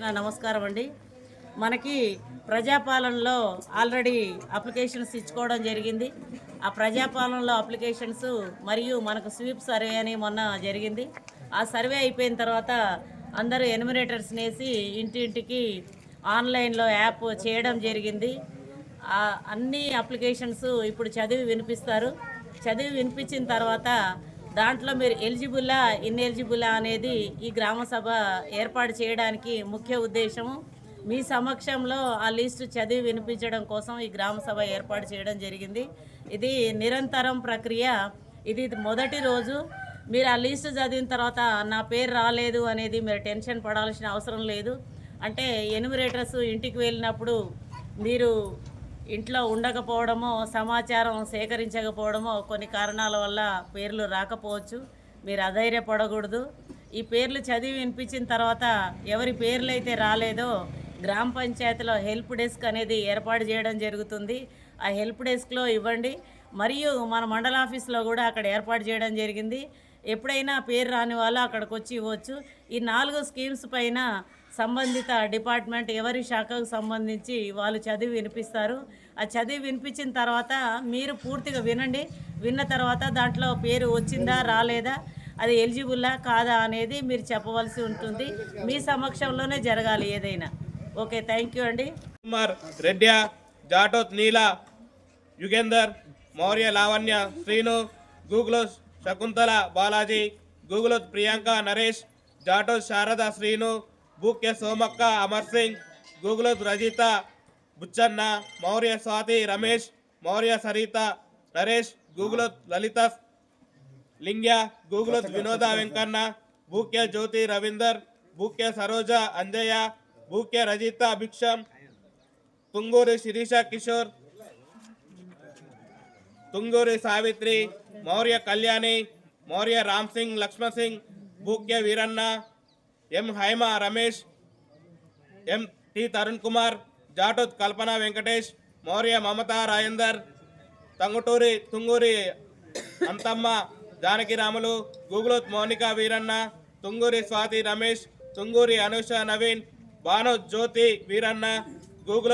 నమస్కారం అండి. మనకి ప్రజాపాలనలో ఆల్రెడీ అప్లికేషన్స్ ఇచ్చుకోవడం జరిగింది. ఆ ప్రజాపాలనలో అప్లికేషన్స్ మరియు మనకు స్వీప్ సర్వే అని మొన్న జరిగింది. ఆ సర్వే అయిపోయిన తర్వాత అందరూ ఎనిమినేటర్స్ వేసి ఇంటింటికి ఆన్లైన్లో యాప్ చేయడం జరిగింది. ఆ అన్ని అప్లికేషన్స్ ఇప్పుడు చదివి వినిపిస్తారు. చదివి వినిపించిన తర్వాత దాంట్లో మీరు ఎలిజిబుల్లా ఇన్ఎలిజిబుల్లా అనేది ఈ గ్రామ సభ ఏర్పాటు చేయడానికి ముఖ్య ఉద్దేశము మీ సమక్షంలో ఆ లిస్టు చదివి వినిపించడం కోసం ఈ గ్రామ సభ ఏర్పాటు చేయడం జరిగింది. ఇది నిరంతరం ప్రక్రియ. ఇది మొదటి రోజు. మీరు ఆ లిస్టు చదివిన తర్వాత నా పేరు రాలేదు అనేది మీరు టెన్షన్ పడాల్సిన అవసరం లేదు. అంటే ఎనిమిరేటర్స్ ఇంటికి వెళ్ళినప్పుడు మీరు ఇంట్లో ఉండకపోవడమో సమాచారం సేకరించకపోవడమో కొన్ని కారణాల వల్ల పేర్లు రాకపోవచ్చు. మీరు అధైర్యపడకూడదు. ఈ పేర్లు చదివి వినిపించిన తర్వాత ఎవరి పేర్లు అయితే రాలేదో గ్రామ పంచాయతీలో హెల్ప్ డెస్క్ అనేది ఏర్పాటు చేయడం జరుగుతుంది. ఆ హెల్ప్ డెస్క్లో ఇవ్వండి. మరియు మన మండల ఆఫీస్లో కూడా అక్కడ ఏర్పాటు చేయడం జరిగింది. ఎప్పుడైనా పేరు రాని వాళ్ళు అక్కడికి వచ్చి ఇవ్వచ్చు. ఈ నాలుగు స్కీమ్స్ పైన సంబంధిత డిపార్ట్మెంట్ ఎవరి శాఖకు సంబంధించి వాళ్ళు చదివి వినిపిస్తారు. ఆ చదివి వినిపించిన తర్వాత మీరు పూర్తిగా వినండి. విన్న తర్వాత దాంట్లో పేరు వచ్చిందా రాలేదా అది ఎలిజిబుల్లా కాదా అనేది మీరు చెప్పవలసి ఉంటుంది. మీ సమక్షంలోనే జరగాలి ఏదైనా. ఓకే థ్యాంక్ యూ అండి. కుమార్ రెడ్డి జాటోత్ నీల యుగేందర్ మౌర్య లావణ్య శ్రీను గూగులో శకుంతల బాలాజీ గూగులోత్ ప్రియాంక నరేష్ జాటోత్ శారద శ్రీను बू के सोमक अमर सिंग गूगल रजिता बुच्च मौर्य स्वाति रमेश मौर्य सरिता नरेश गूगल ललिता लिंग गूगल विनोद वेंकण बू ज्योति रवींदर बू के सरोज अंजय बू रजिता भिक्षम तुंगूरी शिरीश किशोर तुंगूरी सावित्री मौर्य कल्याणी मौर्य राम सिंग लक्ष्मण सिंग बू Veeranna M. Haima Ramesh M. T. Tarun Kumar Jatoth Kalpana Venkatesh Maurya Mamata Rajender Tanguturi Tunguri Anthamma Janaki Ramulu Gugulothu Mounika Veeranna Tunguri Swathi Ramesh Tunguri Anusha Naveen Bhanu Jyothi Veeranna గూగులో